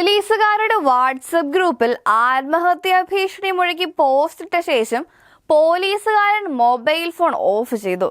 പോലീസുകാരുടെ വാട്സപ്പ് ഗ്രൂപ്പിൽ ആത്മഹത്യാ ഭീഷണി മുഴക്കി പോസ്റ്റ് ഇട്ട ശേഷം പോലീസുകാരൻ മൊബൈൽ ഫോൺ ഓഫ് ചെയ്തു.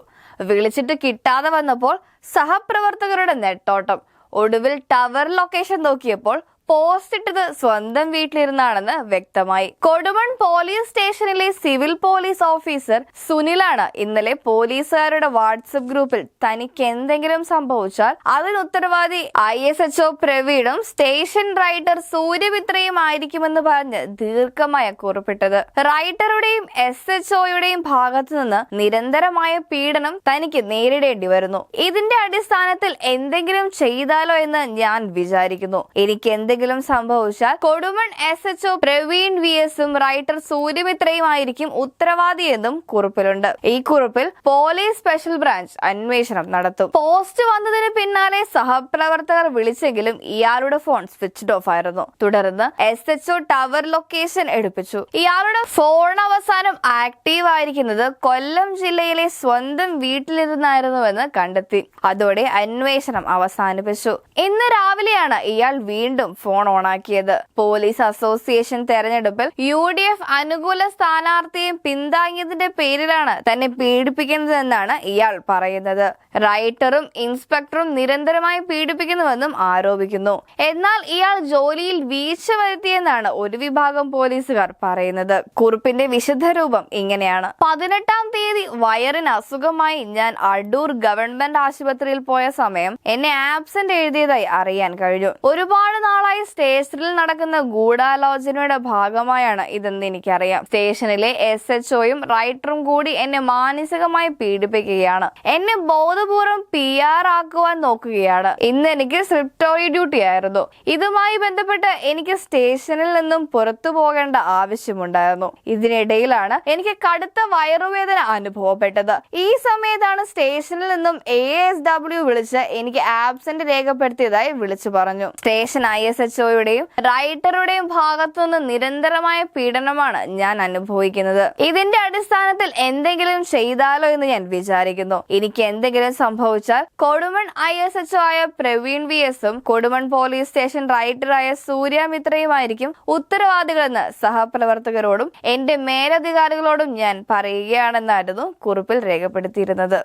വിളിച്ചിട്ട് കിട്ടാതെ വന്നപ്പോൾ സഹപ്രവർത്തകരുടെ നെട്ടോട്ടം. ഒടുവിൽ ടവർ ലൊക്കേഷൻ നോക്കിയപ്പോൾ പോസ്റ്റ് ഇട്ടത് സ്വന്തം വീട്ടിലിരുന്നാണെന്ന് വ്യക്തമായി. കൊടുമൺ പോലീസ് സ്റ്റേഷനിലെ സിവിൽ പോലീസ് ഓഫീസർ സുനിലാണ് ഇന്നലെ പോലീസുകാരുടെ വാട്സപ്പ് ഗ്രൂപ്പിൽ തനിക്ക് എന്തെങ്കിലും സംഭവിച്ചാൽ അതിന് ഉത്തരവാദി ഐ എസ് എച്ച്ഒ പ്രവീണും സ്റ്റേഷൻ റൈറ്റർ സൂര്യമിത്രയും ആയിരിക്കുമെന്ന് പറഞ്ഞ് ദീർഘമായ കുറിപ്പിട്ടത്. റൈറ്ററുടെയും എസ് എച്ച് ഒയുടെയും ഭാഗത്തു നിന്ന് നിരന്തരമായ പീഡനം തനിക്ക് നേരിടേണ്ടി വരുന്നു. ഇതിന്റെ അടിസ്ഥാനത്തിൽ എന്തെങ്കിലും ചെയ്താലോ എന്ന് ഞാൻ വിചാരിക്കുന്നു. എനിക്ക് എന്തെങ്കിലും സംഭവിച്ചാൽ Kodumon S H O Praveen V എസും റൈറ്റർ സൂര്യമിത്രയും ആയിരിക്കും ഉത്തരവാദിയെന്നും കുറിപ്പിലുണ്ട്. ഈ കുറിപ്പിൽ പോലീസ് സ്പെഷ്യൽ ബ്രാഞ്ച് അന്വേഷണം നടത്തും. പോസ്റ്റ് വന്നതിന് പിന്നാലെ സഹപ്രവർത്തകർ വിളിച്ചെങ്കിലും ഇയാളുടെ ഫോൺ സ്വിച്ച്ഡ് ഓഫ് ആയിരുന്നു. തുടർന്ന് S H O tower location എടുപ്പിച്ചു. ഇയാളുടെ ഫോൺ അവസാനം ആക്റ്റീവ് ആയിരിക്കുന്നത് കൊല്ലം ജില്ലയിലെ സ്വന്തം വീട്ടിലിരുന്നായിരുന്നുവെന്ന് കണ്ടെത്തി. അതോടെ അന്വേഷണം അവസാനിപ്പിച്ചു. ഇന്ന് രാവിലെയാണ് ഇയാൾ വീണ്ടും ഫോൺ ഓണാക്കിയത്. പോലീസ് അസോസിയേഷൻ തെരഞ്ഞെടുപ്പിൽ യു ഡി എഫ് അനുകൂല സ്ഥാനാർത്ഥിയെ പിന്താങ്ങിയതിന്റെ പേരിലാണ് തന്നെ പീഡിപ്പിക്കുന്നതെന്നാണ് ഇയാൾ പറയുന്നത്. റൈറ്ററും ഇൻസ്പെക്ടറും നിരന്തരമായി പീഡിപ്പിക്കുന്നുവെന്നും ആരോപിക്കുന്നു. എന്നാൽ ഇയാൾ ജോലിയിൽ വീഴ്ച വരുത്തിയെന്നാണ് ഒരു വിഭാഗം പോലീസുകാർ പറയുന്നത്. കുറിപ്പിന്റെ വിശുദ്ധ രൂപം ഇങ്ങനെയാണ്. പതിനെട്ടാം തീയതി വയറിന് അസുഖമായി ഞാൻ അടൂർ ഗവൺമെന്റ് ആശുപത്രിയിൽ പോയ സമയം എന്നെ ആബ്സെന്റ് എഴുതിയതായി അറിയാൻ കഴിഞ്ഞു. ഒരുപാട് നാളായി സ്റ്റേഷനിൽ നടക്കുന്ന ഗൂഢാലോചനയുടെ ഭാഗമായാണ് ഇതെന്ന് എനിക്കറിയാം. സ്റ്റേഷനിലെ എസ് എച്ച് ഒയും റൈറ്ററും കൂടി എന്നെ മാനസികമായി പീഡിപ്പിക്കുകയാണ്. എന്നെ ബോധപൂർവം പി ആർ ആക്കുവാൻ നോക്കുകയാണ്. ഇന്ന് എനിക്ക് സ്ക്രിപ്റ്റോറി ഡ്യൂട്ടി ആയിരുന്നു. ഇതുമായി ബന്ധപ്പെട്ട് എനിക്ക് സ്റ്റേഷനിൽ നിന്നും പുറത്തു പോകേണ്ട ആവശ്യമുണ്ടായിരുന്നു. ഇതിനിടയിലാണ് എനിക്ക് കടുത്ത വയറുവേദന അനുഭവപ്പെട്ടത്. ഈ സമയത്താണ് സ്റ്റേഷനിൽ നിന്നും എ എസ് ഡബ്ല്യു വിളിച്ച് എനിക്ക് ആബ്സെന്റ് രേഖപ്പെടുത്തിയതായി വിളിച്ചു പറഞ്ഞു. സ്റ്റേഷൻ ഐ എസ് എച്ച് ഒയുടെയും റൈറ്ററുടെയും ഭാഗത്തുനിന്ന് നിരന്തരമായ പീഡനമാണ് ഞാൻ അനുഭവിക്കുന്നത്. ഇതിന്റെ അടിസ്ഥാനത്തിൽ എന്തെങ്കിലും ചെയ്താലോ എന്ന് ഞാൻ വിചാരിക്കുന്നു. എനിക്ക് എന്തെങ്കിലും സംഭവിച്ചാൽ കൊടുമൺ ഐ എസ് എച്ച് ആയ പ്രവീൺ വി എസും കൊടുമൺ പോലീസ് സ്റ്റേഷൻ റൈറ്ററായ സൂര്യ മിത്രയുമായിരിക്കും ഉത്തരവാദികളെന്ന് സഹപ്രവർത്തകരോടും എന്റെ മേലധികാരികളോടും ഞാൻ പറയുകയാണെന്നായിരുന്നു കുറിപ്പിൽ രേഖപ്പെടുത്തിയിരുന്നത്.